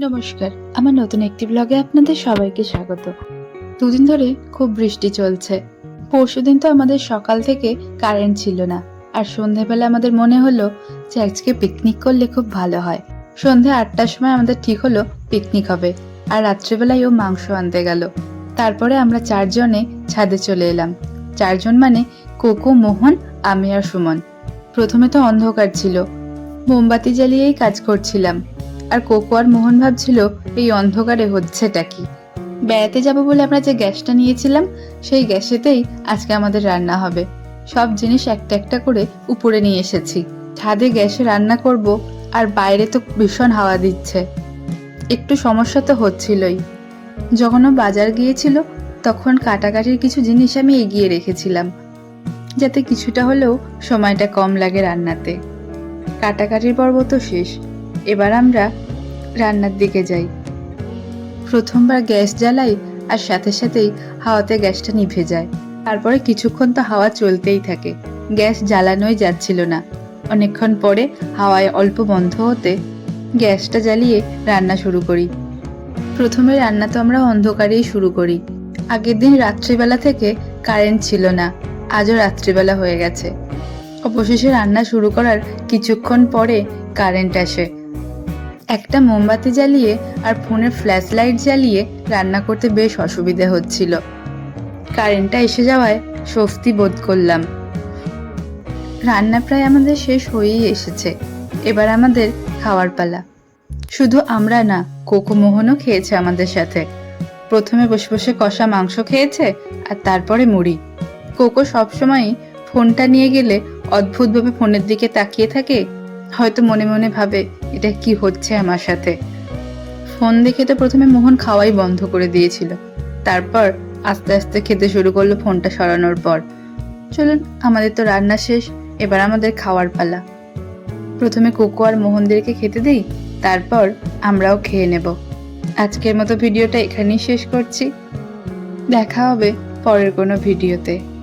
নমস্কার, আমার নতুন একটি ব্লগে আপনাদের সবাইকে স্বাগত। দুদিন ধরে খুব বৃষ্টি চলছে। পরশুদিন তো আমাদের সকাল থেকে কারেন্ট ছিল না। আর সন্ধেবেলা আমাদের মনে হলো যে আজকে পিকনিক করলে খুব ভালো হয়। সন্ধে আটটার সময় আমাদের ঠিক হলো পিকনিক হবে। আর রাত্রেবেলায় ও মাংস আনতে গেল। তারপরে আমরা চারজনে ছাদে চলে এলাম। চারজন মানে কোকো, মোহন, আমি আর সুমন। প্রথমে তো অন্ধকার ছিল। মোমবাতি জ্বালিয়েই কাজ করছিলাম। আর কোকো আর মোহন ভাবছিল, এই অন্ধকারে হচ্ছেটা কি? বেড়াতে যাব বলে আমরা যে গ্যাসটা নিয়েছিলাম, সেই গ্যাসেতেই আজকে আমাদের রান্না হবে। সব জিনিস একটা একটা করে উপরে নিয়ে এসেছি। ছাদে গ্যাসে রান্না করব আর বাইরে তো ভীষণ হাওয়া দিচ্ছে। একটু সমস্যা তো হচ্ছিলই। যখন ও বাজার গিয়েছিল, তখন কাটাকাটির কিছু জিনিস আমি এগিয়ে রেখেছিলাম, যাতে কিছুটা হলেও সময়টা কম লাগে রান্নাতে। কাটাকাটির পর্ব তো শেষ এবার আমরা রান্নার দিকে যাই। প্রথমবার গ্যাস জ্বালাই আর সাথে সাথেই হাওয়াতে গ্যাসটা নিভে যায়। তারপরে কিছুক্ষণ তো হাওয়া চলতেই থাকে। গ্যাস জ্বালানোই যাচ্ছিল না। অনেকক্ষণ পরে হাওয়ায় অল্প বন্ধ হতে গ্যাসটা জ্বালিয়ে রান্না শুরু করি। প্রথমে রান্না তো আমরা অন্ধকারেই শুরু করি। আগের দিন রাত্রিবেলা থেকে কারেন্ট ছিল না। আজও রাত্রিবেলা হয়ে গেছে। অবশেষে রান্না শুরু করার কিছুক্ষণ পরে কারেন্ট আসে। একটা মোমবাতি জ্বালিয়ে আর ফোনের ফ্ল্যাশ লাইট জ্বালিয়ে রান্না করতে বেশ অসুবিধে হচ্ছিল। কারেন্টটা এসে যাওয়ায় স্বস্তি বোধ করলাম। রান্না প্রায় আমাদের শেষ হয়েই এসেছে। এবার আমাদের খাওয়ার পালা। শুধু আমরা না, কোকো মোহনও খেয়েছে আমাদের সাথে। প্রথমে বসে বসে কষা মাংস খেয়েছে আর তারপরে মুড়ি। কোকো সবসময়ই ফোনটা নিয়ে গেলে অদ্ভুতভাবে ফোনের দিকে তাকিয়ে থাকে হয়তো মনে মনে ভাবে, এটা কি হচ্ছে আমার সাথে? ফোন দেখে তো প্রথমে মোহন খাওয়াই বন্ধ করে দিয়েছিল। তারপর আস্তে আস্তে খেতে শুরু করল ফোনটা সরানোর পর। চলুন, আমাদের তো রান্না শেষ, এবার আমাদের খাওয়ার পালা। প্রথমে কোকো আর মোহনদেরকে খেতে দিই, তারপর আমরাও খেয়ে নেব। আজকের মতো ভিডিওটা এখানেই শেষ করছি। দেখা হবে পরের কোনো ভিডিওতে।